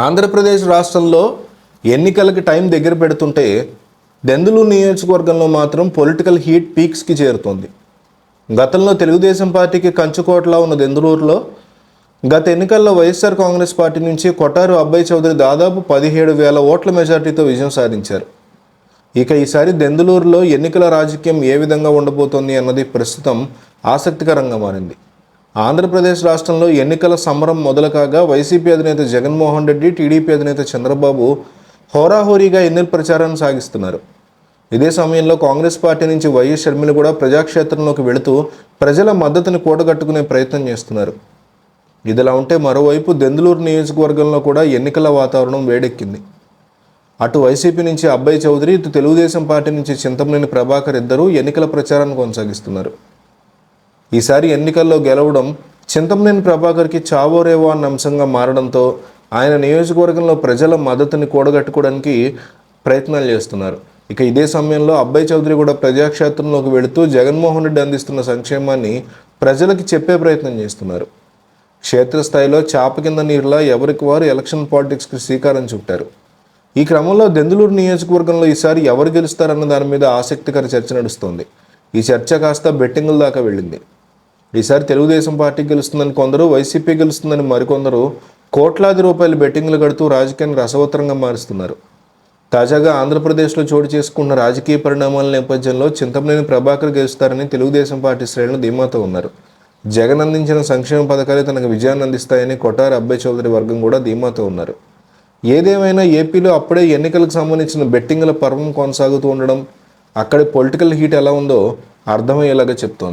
ఆంధ్రప్రదేశ్ రాష్ట్రంలో ఎన్నికలకి టైం దగ్గర పెడుతుంటే దెందులూరు నియోజకవర్గంలో మాత్రం పొలిటికల్ హీట్ పీక్స్కి చేరుతోంది. గతంలో తెలుగుదేశం పార్టీకి కంచుకోటలా ఉన్న దెందులూరులో గత ఎన్నికల్లో వైఎస్ఆర్ కాంగ్రెస్ పార్టీ నుంచి కొట్టారు అబ్బాయి చౌదరి దాదాపు పదిహేడు వేల ఓట్ల మెజార్టీతో విజయం సాధించారు. ఇక ఈసారి దెందులూరులో ఎన్నికల రాజకీయం ఏ విధంగా ఉండబోతోంది అన్నది ప్రస్తుతం ఆసక్తికరంగా మారింది. ఆంధ్రప్రదేశ్ రాష్ట్రంలో ఎన్నికల సమరం మొదలు కాగా వైసీపీ అధినేత జగన్మోహన్ రెడ్డి టీడీపీ అధినేత చంద్రబాబు హోరాహోరీగా ఎన్నికల ప్రచారాన్ని సాగిస్తున్నారు. ఇదే సమయంలో కాంగ్రెస్ పార్టీ నుంచి వైఎస్ షర్మిల కూడా ప్రజాక్షేత్రంలోకి వెళుతూ ప్రజల మద్దతుని కూడగట్టుకునే ప్రయత్నం చేస్తున్నారు. ఇదిలా ఉంటే మరోవైపు దెందులూరు నియోజకవర్గంలో కూడా ఎన్నికల వాతావరణం వేడెక్కింది. అటు వైసీపీ నుంచి అబ్బాయి చౌదరి ఇటు తెలుగుదేశం పార్టీ నుంచి చింతమనేని ప్రభాకర్ ఇద్దరూ ఎన్నికల ప్రచారాన్ని కొనసాగిస్తున్నారు. ఈసారి ఎన్నికల్లో గెలవడం చింతమనేని ప్రభాకర్కి చావోరేవో అన్న అంశంగా మారడంతో ఆయన నియోజకవర్గంలో ప్రజల మద్దతుని కూడగట్టుకోవడానికి ప్రయత్నాలు చేస్తున్నారు. ఇక ఇదే సమయంలో అబ్బాయి చౌదరి కూడా ప్రజాక్షేత్రంలోకి వెళుతూ జగన్మోహన్ రెడ్డి అందిస్తున్న సంక్షేమాన్ని ప్రజలకి చెప్పే ప్రయత్నం చేస్తున్నారు. క్షేత్రస్థాయిలో చాప కింద నీరులా ఎవరికి వారు ఎలక్షన్ పాలిటిక్స్కి శ్రీకారం చుట్టారు. ఈ క్రమంలో దెందులూరు నియోజకవర్గంలో ఈసారి ఎవరు గెలుస్తారన్న దాని మీద ఆసక్తికర చర్చ నడుస్తోంది. ఈ చర్చ కాస్త బెట్టింగుల దాకా వెళ్ళింది. ఈసారి తెలుగుదేశం పార్టీ గెలుస్తుందని కొందరు వైసీపీ గెలుస్తుందని మరికొందరు కోట్లాది రూపాయలు బెట్టింగ్లు కడుతూ రాజకీయాన్ని రసవత్తరంగా మారుస్తున్నారు. తాజాగా ఆంధ్రప్రదేశ్లో చోటు చేసుకున్న రాజకీయ పరిణామాల నేపథ్యంలో చింతమనేని ప్రభాకర్ గెలుస్తారని తెలుగుదేశం పార్టీ శ్రేణులు ధీమాతో ఉన్నారు. జగన్ అందించిన సంక్షేమ పథకాలే తనకు విజయాన్ని అందిస్తాయని కొట్టారు అబ్బాయి చౌదరి వర్గం కూడా ధీమాతో ఉన్నారు. ఏదేమైనా ఏపీలో అప్పుడే ఎన్నికలకు సంబంధించిన బెట్టింగ్ల పర్వం కొనసాగుతూ ఉండడం అక్కడి పొలిటికల్ హీట్ ఎలా ఉందో అర్థమయ్యేలాగా చెప్తోంది.